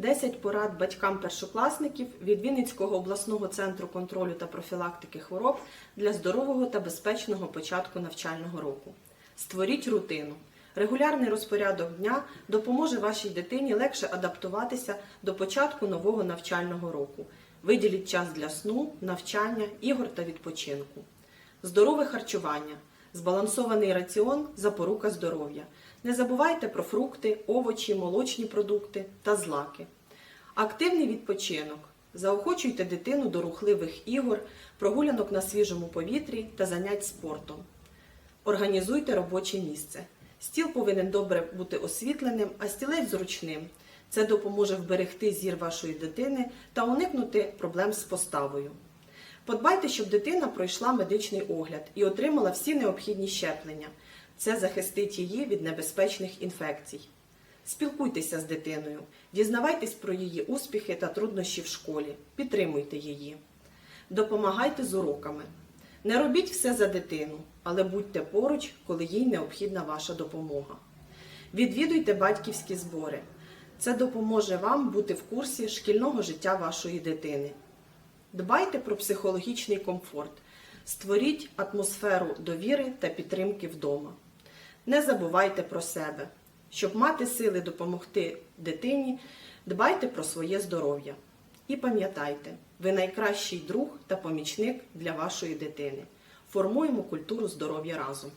10 порад батькам першокласників від Вінницького обласного центру контролю та профілактики хвороб для здорового та безпечного початку навчального року. Створіть рутину. Регулярний розпорядок дня допоможе вашій дитині легше адаптуватися до початку нового навчального року. Виділіть час для сну, навчання, ігор та відпочинку. Здорове харчування, збалансований раціон, запорука здоров'я. Не забувайте про фрукти, овочі, молочні продукти та злаки. Активний відпочинок. Заохочуйте дитину до рухливих ігор, прогулянок на свіжому повітрі та занять спортом. Організуйте робоче місце. Стіл повинен добре бути освітленим, а стілець зручним. Це допоможе вберегти зір вашої дитини та уникнути проблем з поставою. Подбайте, щоб дитина пройшла медичний огляд і отримала всі необхідні щеплення. Це захистить її від небезпечних інфекцій. Спілкуйтеся з дитиною, дізнавайтесь про її успіхи та труднощі в школі, підтримуйте її. Допомагайте з уроками. Не робіть все за дитину, але будьте поруч, коли їй необхідна ваша допомога. Відвідуйте батьківські збори. Це допоможе вам бути в курсі шкільного життя вашої дитини. Дбайте про психологічний комфорт. Створіть атмосферу довіри та підтримки вдома. Не забувайте про себе. Щоб мати сили допомогти дитині, дбайте про своє здоров'я. І пам'ятайте, ви найкращий друг та помічник для вашої дитини. Формуємо культуру здоров'я разом.